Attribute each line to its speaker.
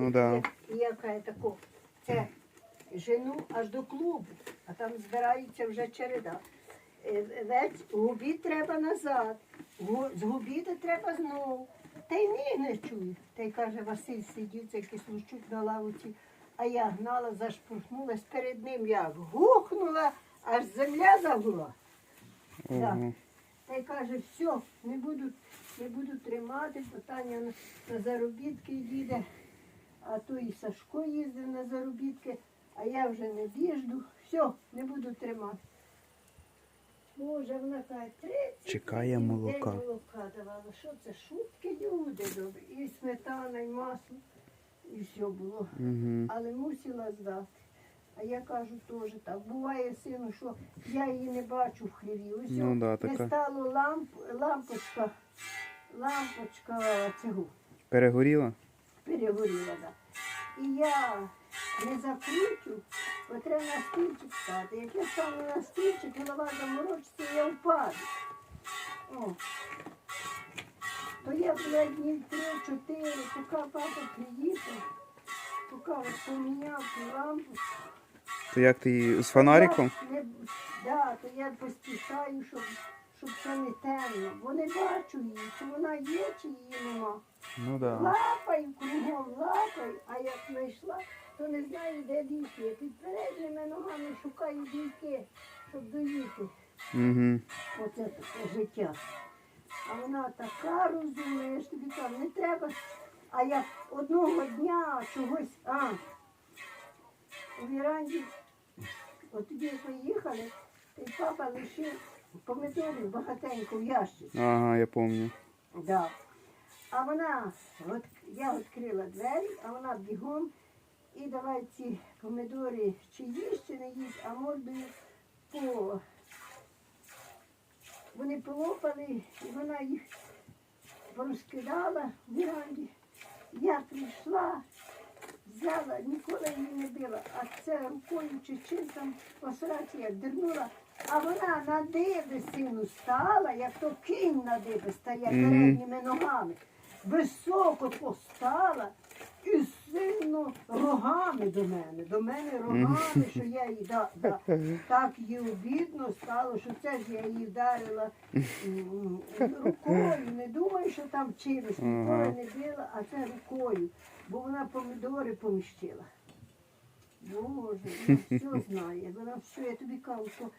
Speaker 1: Ну да.
Speaker 2: І я каже тако, це жену аж до клубу, а там збирається вже череда. Е, Ведь губі треба назад, гу- з губіти треба знову. Та й ні, не чую. Та й каже, Василь сидів, цей кислущук на лавці, а я гнала, зашпурхнулась перед ним, як гухнула, аж земля загула.
Speaker 1: Ого.
Speaker 2: Та й каже, все, не буду, не буду тримати, питання на, на заробітки їде. А то і Сашко їздив на заробітки, а я вже не біжду. Все, не буду тримати. Боже, вона каже, 30
Speaker 1: Чекає
Speaker 2: день
Speaker 1: молока.
Speaker 2: молока давала. Що це? Шутки люди добрі. І сметана, і масло, і все було
Speaker 1: Угу.
Speaker 2: але мусила здати. А я кажу теж так. Буває, сину, що я її не бачу в хліві. Ось
Speaker 1: Ну да,
Speaker 2: не
Speaker 1: така.
Speaker 2: стало ламп, лампочка, лампочка цього
Speaker 1: Перегоріла?
Speaker 2: Перегоріла. І я не закручу, бо треба на стільчик стати. Як я стану на стільчик, голова заморочиться, я впаду. О. То я була днів три-чотири, поки папа приїхав, поки от поміняв ту лампу.
Speaker 1: То як ти її з фонариком?
Speaker 2: Не, да, то я поспішаю, щоб, щоб це не темно. Бо не бачу її, чи вона є, чи її нема.
Speaker 1: Ну да.
Speaker 2: Лапаю кругом, лапаю, а як знайшла, то не знаю, де дійти. Під передніми ногами шукаю дійки, щоб доїти.
Speaker 1: Угу.
Speaker 2: Оце таке життя. А вона така розумна, я ж тобі кажу, не треба. А як одного дня чогось, а, у віранді, от тоді як ми їхали, то й папа лишив помидорів багатенько в ящиці.
Speaker 1: Ага, я пам'ятаю.
Speaker 2: Да. А вона, от я відкрила двері, а вона бігом і давай ці помидори чи їсть, чи не їсть, а мордою по. Вони полопали, і вона їх порозкидала в віранді. Я прийшла, взяла, ніколи її не била, а це рукою чи чим там посраці як дернула. А вона на диби сину стала, як то кінь на диби стає передніми ногами. Високо постала і сильно рогами до мене. До мене рогами, що я її да, да, так їй обідно стало, що це ж я її вдарила м, рукою. Не думаю, що там чимось ніколи не била, а це рукою, бо вона помідори поміщила. Боже, вона все знає, вона все, я тобі кажу, що